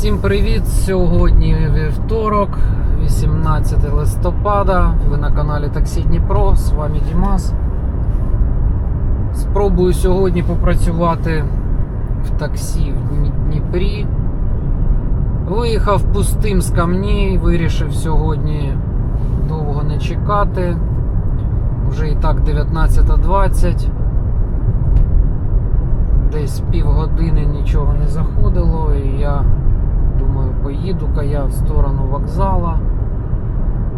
Всім привіт! Сьогодні вівторок, 18 листопада. Ви на каналі Таксі Дніпро. З вами Дімас. Спробую сьогодні попрацювати в таксі в Дніпрі. Виїхав пустим з камней, вирішив сьогодні довго не чекати. Вже і так 19.20. Десь півгодини нічого не заходило, і я поїду-ка я в сторону вокзала.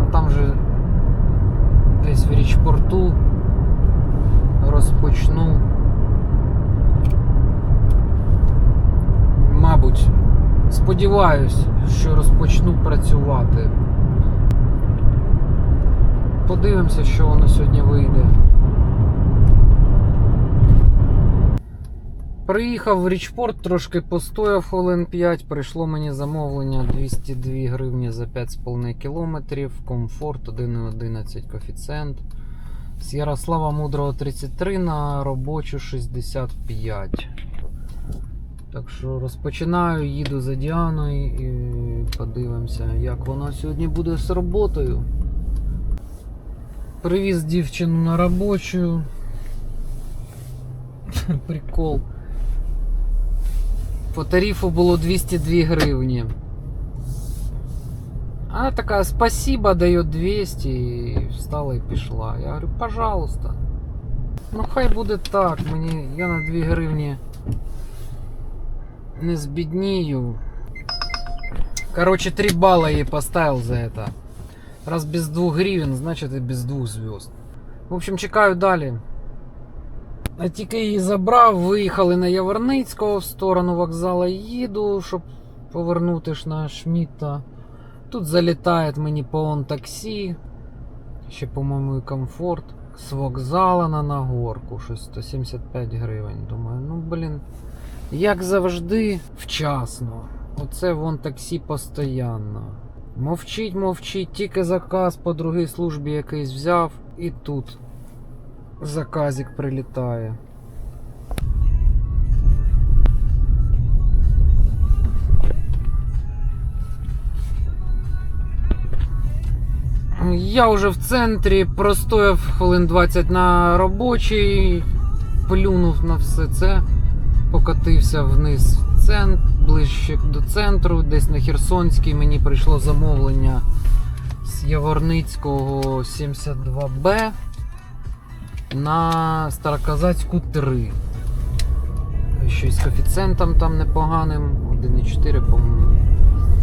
А там же десь в річпорту розпочну. Мабуть, сподіваюсь, що розпочну працювати. Подивимося, що воно сьогодні вийде. Приїхав в Річпорт, трошки постояв хвилин 5. Прийшло мені замовлення 202 гривні за 5,5 кілометрів. Комфорт 1,11 коефіцієнт. З Ярослава Мудрого 33 на робочу 65. Так що розпочинаю, їду за Діаною і подивимося, як воно сьогодні буде з роботою. Привіз дівчину на робочу. Прикол. По тарифу було 202 гривні. Она такая, спасибо, дает 200 и встала и пішла. Я говорю, пожалуйста. Ну хай буде так, мені я на 2 гривні не збіднію. Короче, 3 балла ей поставил за это. Раз без 2 гривен, значит и без 2 звезд. В общем, чекаю далі. А тільки її забрав, виїхали на Яворницького в сторону вокзала їду, щоб повернути ж на Шмідта. Тут залітає мені по таксі. Ще, по-моєму, і комфорт. З вокзала на Нагорку, щось 175 гривень. Думаю, ну блін. Як завжди, вчасно. Оце вон таксі постоянно. Мовчить, мовчить, тільки заказ по другій службі якийсь взяв, і тут заказик прилітає. Я вже в центрі простояв хвилин 20 на робочий, плюнув на все це, покатився вниз в центр, ближче до центру, десь на Херсонській мені прийшло замовлення з Яворницького 72Б на Староказацьку 3. Щось з коефіцієнтом там непоганим. 1,4, по-моєму.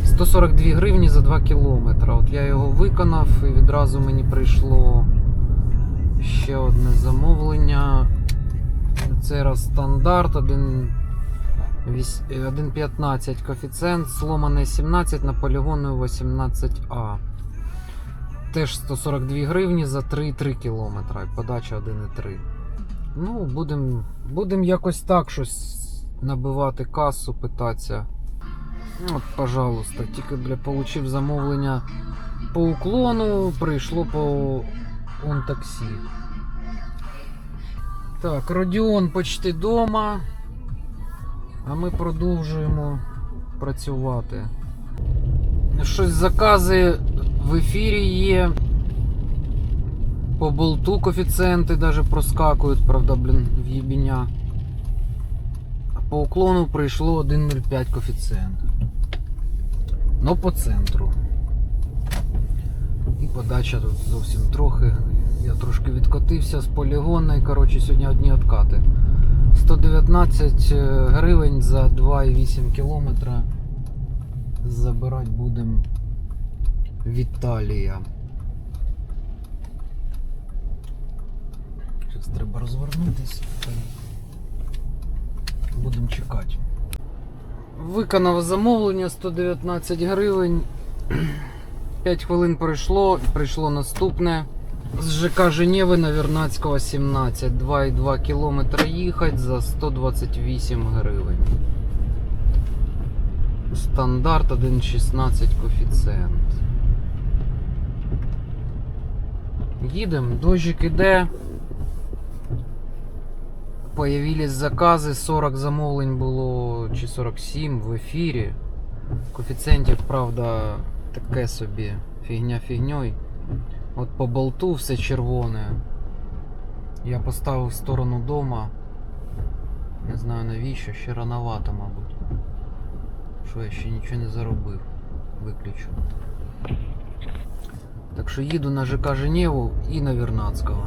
142 гривні за 2 кілометри. От я його виконав і відразу мені прийшло ще одне замовлення. Це раз стандарт 1 віс- е, 1,15 коефіцієнт, сломане 17 на полігону 18А. Теж 142 гривні за 3,3 кілометра. і Подача 1,3. Ну, будемо будем якось так щось набивати касу, питатися. Ну, От, пожалуйста, тільки бля, получив замовлення по уклону, прийшло по он таксі. Так, Родіон почти дома. А ми продовжуємо працювати. Щось закази в ефірі є. По болту коефіцієнти даже проскакують, правда, блін, в їбеня. А по уклону прийшло 1,05 коефіцієнт. Ну по центру. І подача тут зовсім трохи. Я трошки відкотився з полігона і коротше сьогодні одні откати. 119 гривень за 2,8 кілометра. Забирати будемо Віталія. Зараз треба розвернутися. Будемо чекати. Виконав замовлення 119 гривень. 5 хвилин пройшло, прийшло наступне. З ЖК Женєви на Вернадського 17. 2,2 кілометра їхати за 128 гривень. Стандарт 1,16 коефіцієнт. Їдемо, дощик іде. Появились закази, 40 замовлень було чи 47 в ефірі. Коефіцієнтів, правда, таке собі фігня фігньой. От по болту все червоне. Я поставив в сторону дома. Не знаю навіщо, ще рановато, мабуть. Що я ще нічого не заробив. Виключу. Так що їду на ЖК Женєву і на Вірнацького.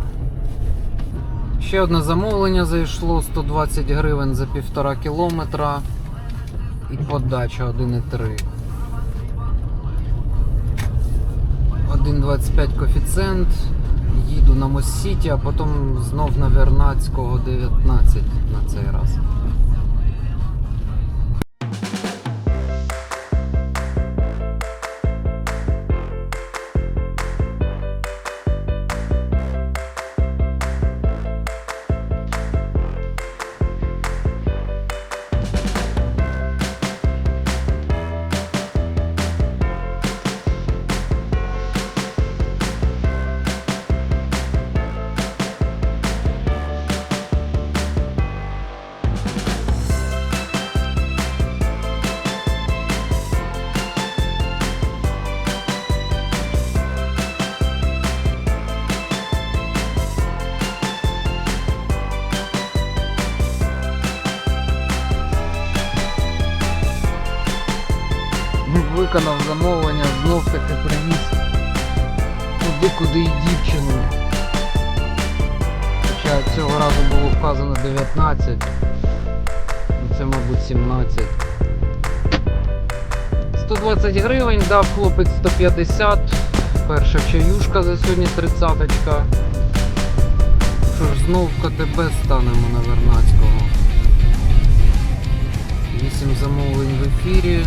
Ще одне замовлення зайшло 120 гривень за півтора кілометра. І подача 1,3. 1,25 коефіцієнт. Їду на Моссіті, а потім знов на Вернацького 19 на цей раз. Виконав замовлення, знов таки привіз туди, куди і дівчину. Хоча цього разу було вказано 19. Ну, Це, мабуть, 17. 120 гривень, дав хлопець 150. Перша чаюшка за сьогодні 30 -очка. Що ж, знов КТБ станемо на Вернацького. 8 замовлень в ефірі.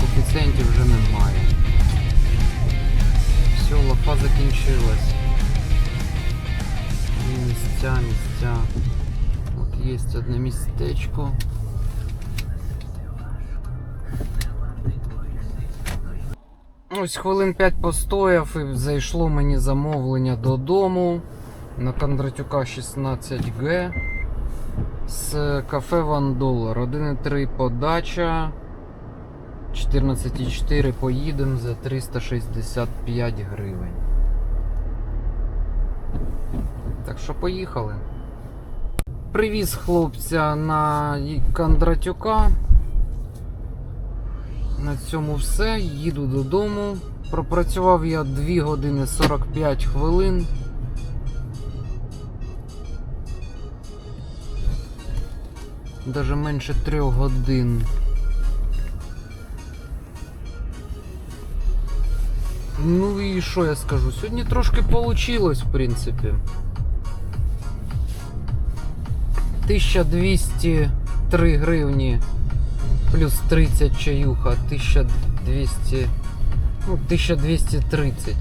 Коефіцієнтів вже немає. Все, лафа закінчилась. І місця, місця. От є одне містечко. Ось хвилин 5 постояв і зайшло мені замовлення додому на Кондратюка 16Г з кафе Ван Долар. 1,3 подача. 14,4 поїдемо за 365 гривень. Так що поїхали. Привіз хлопця на Кондратюка. На цьому все. Їду додому. Пропрацював я 2 години 45 хвилин. Даже менше 3 годин. Ну і що я скажу? Сьогодні трошки получилось, в принципі. 1203 гривні плюс 30 чаюха, 1200. Ну, 1230.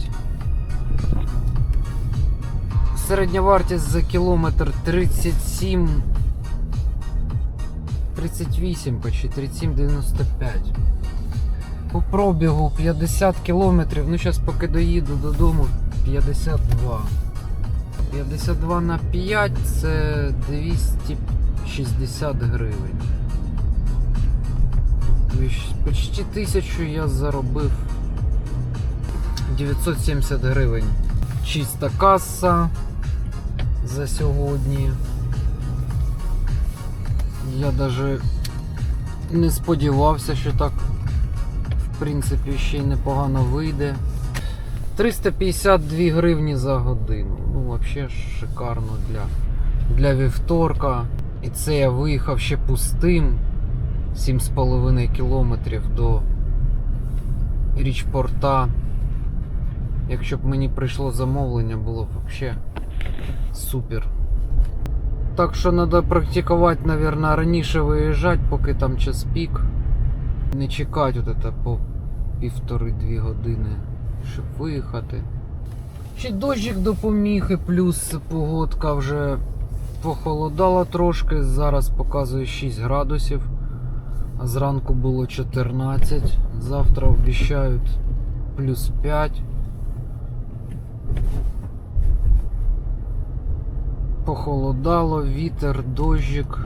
Середня вартість за кілометр 37. 38 почти 37,95. По пробігу 50 кілометрів. Ну, зараз поки доїду додому 52. 52 на 5 це 260 гривень. Тобто Почти тисячу я заробив 970 гривень. Чиста каса за сьогодні. Я навіть не сподівався, що так в принципі ще й непогано вийде. 352 гривні за годину. Ну, взагалі шикарно для, для вівторка. І це я виїхав ще пустим. 7,5 кілометрів до річпорта. Якщо б мені прийшло замовлення, було б взагалі супер. Так що треба практикувати, мабуть, раніше виїжджати, поки там час пік. Не чекати от это по півтори-дві години, щоб виїхати. Ще дощик допоміг, і плюс погодка вже похолодала трошки. Зараз показує 6 градусів. А зранку було 14. Завтра обіцяють плюс 5. Похолодало, вітер, дощик.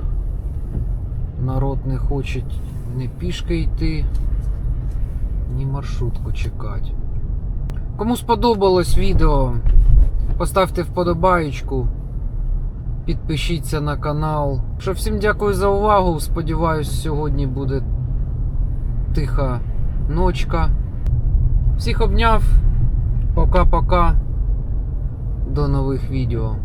Народ не хоче ні пішки йти, ні маршрутку чекати. Кому сподобалось відео, поставте вподобаєчку, підпишіться на канал. Що всім дякую за увагу. Сподіваюсь, сьогодні буде тиха ночка. Всіх обняв. Пока-пока. До нових відео.